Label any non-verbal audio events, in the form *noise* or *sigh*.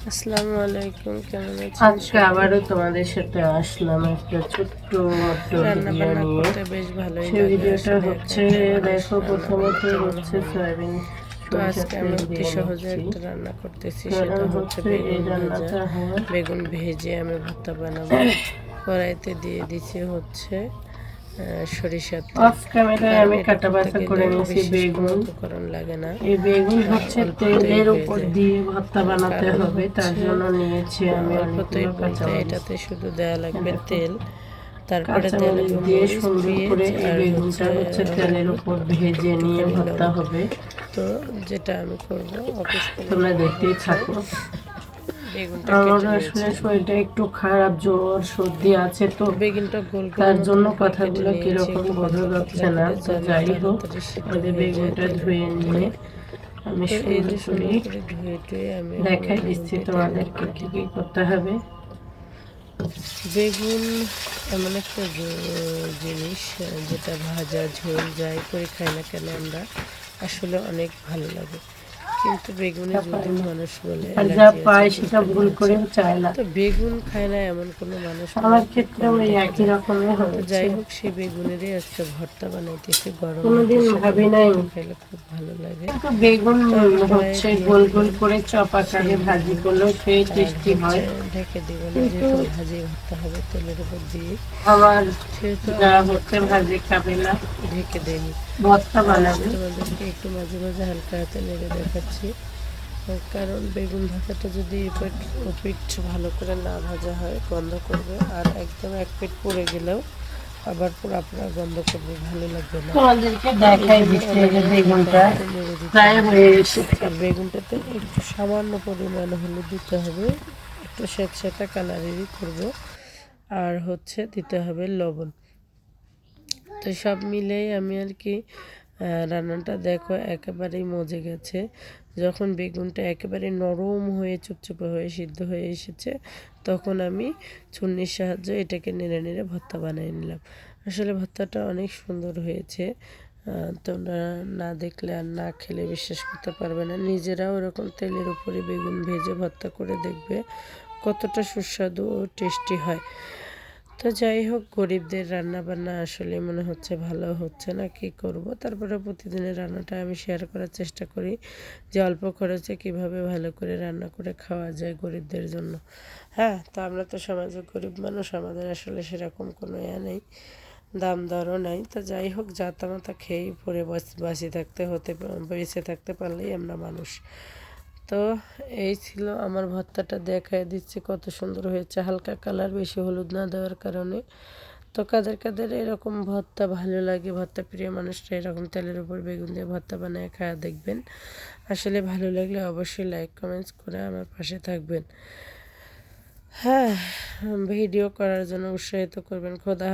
আসসালামু আলাইকুম কেমন আছেন আজকে আবারও তোমাদের সাথে আসলাম একটা ছোট্ট মতো ভিডিও নিয়ে। করতে বেশ ভালোই সেই ভিডিওটা হচ্ছে দেখো প্রথমত হচ্ছে সয়াবিন তো আজকে আমি অতি সহজে একটা রান্না করতেছি সেটা হচ্ছে হচ্ছে বেগুন ভাজা। বেগুন ভেজে আমি ভর্তা বানাবো। *coughs* কড়াইতে দিয়ে দিচ্ছি হচ্ছে তেল। অফ ক্যামেরায় আমি কাটা বাছা করে নিয়েছি বেগুন। লাগে না। এই বেগুন হচ্ছে তেলের উপর দিয়ে। ভর্তা বানাতে হবে তার জন্য নিয়েছি আমি অল্পতেই এটাতে শুধু দেওয়া লাগবে তেল। তারপরে লাগবে দিয়ে সুন্দর করে এই বেগুনটা হচ্ছে তেলের উপর ভেজে নিয়ে ভর্তা হবে। তো যেটা আমি করব অফিস তোমরা দেখতেই থাকো। আসলে শরীরটা একটু খারাপ জ্বর সর্দি আছে তো। বেগুনটা গোল তার জন্য কথাগুলো কীরকম বোঝা যাচ্ছে না তো যাই হোক বেগুনটা ধুয়ে নিয়ে আমি সুন্দর করে দেখাই দিচ্ছি তোমাদেরকে কি কি করতে হবে। বেগুন এমন একটা জিনিস যেটা ভাজা ঝোল যাই করে খাই না কেন আমরা আসলে অনেক ভালো লাগে। কিন্তু বেগুনে যদি মানুষ বলে আর যা পায় সেটা ভুল করেও চায় না। তো বেগুন খায় না এমন কোনো মানুষ আমার। ক্ষেত্রে ওই একই রকমের তো হয়েছে। যাই হোক সেই বেগুনেরই আজকে ভর্তা বানাইতেছি গরম কোনোদিন ভাবি নাই। খেলে খুব ভালো লাগে। কিন্তু বেগুন হচ্ছে গোল গোল করে চপ আকারে ভাজি করলেও সেই টেস্টি হয়। ঢেকে দিব না যেহেতু ভাজি ভর্তা হবে তেলের উপর দিয়ে। আবার সেহেতু হচ্ছে ভাজি খাবে না। ঢেকে দেয়নি ভর্তা বানাবে। মাঝে মাঝে হালকা হাতে নেড়ে দেখাচ্ছি। কারণ বেগুন ভাজাটা যদি এপিট ওপিট ভালো করে না ভাজা হয় গন্ধ করবে। আর একদম এক পিঠ পড়ে গেলেও আবার পুরা পুরা গন্ধ করবে ভালো লাগবে না। তোমাদেরকে দেখাই দিচ্ছি বেগুনটা প্রায় হয়ে এসেছে। আর বেগুনটাতে একটু সামান্য পরিমাণ হলুদ দিতে হবে। একটু স্যাঁতস্যাঁতা কালারেরই করব। আর হচ্ছে দিতে হবে লবণ। তো সব মিলেই আমি আর কি রান্নাটা দেখো একেবারেই মজে গেছে। যখন বেগুনটা একেবারে নরম হয়ে, চুপচুপে হয়ে, সিদ্ধ হয়ে এসেছে, তখন আমি চুন্নির সাহায্যে এটাকে নেড়ে নেড়ে ভর্তা বানিয়ে নিলাম। আসলে ভর্তাটা অনেক সুন্দর হয়েছে। তোমরা না দেখলে আর না খেলে বিশ্বাস করতে পারবে না। নিজেরাও ওরকম তেলের উপরে বেগুন ভেজে ভর্তা করে দেখবে কতটা সুস্বাদু ও টেস্টি হয়। তো যাই হোক, গরিবদের রান্না বান্না আসলে মনে হচ্ছে ভালো হচ্ছে না, কি করব? তারপরে প্রতিদিনের রান্নাটা আমি শেয়ার করার চেষ্টা করি যে অল্প খরচে কীভাবে ভালো করে রান্না করে খাওয়া যায় গরিবদের জন্য। হ্যাঁ তো আমরা তো সমাজে গরিব মানুষ, আমাদের আসলে সেরকম কোনো ইয়ে নেই, দাম দরও নাই। তো যাই হোক যাতামাতা খেয়েই পরে বাঁচ- থাকতে হতে, বেঁচে থাকতে পারলেই আমরা মানুষ। তো এই ছিল আমার ভর্তাটা, দেখায় দিচ্ছে কত সুন্দর হয়েছে। হালকা কালার, বেশি হলুদ না দেওয়ার কারণে। তো কাদের কাদের এরকম ভর্তা ভালো লাগে, ভর্তা প্রিয় মানুষরা এরকম তেলের উপর বেগুন দিয়ে ভর্তা বানিয়ে খাওয়া দেখবেন। আসলে ভালো লাগলে অবশ্যই লাইক কমেন্টস করে আমার পাশে থাকবেন। হ্যাঁ ভিডিও করার জন্য উৎসাহিত করবেন। খোদা।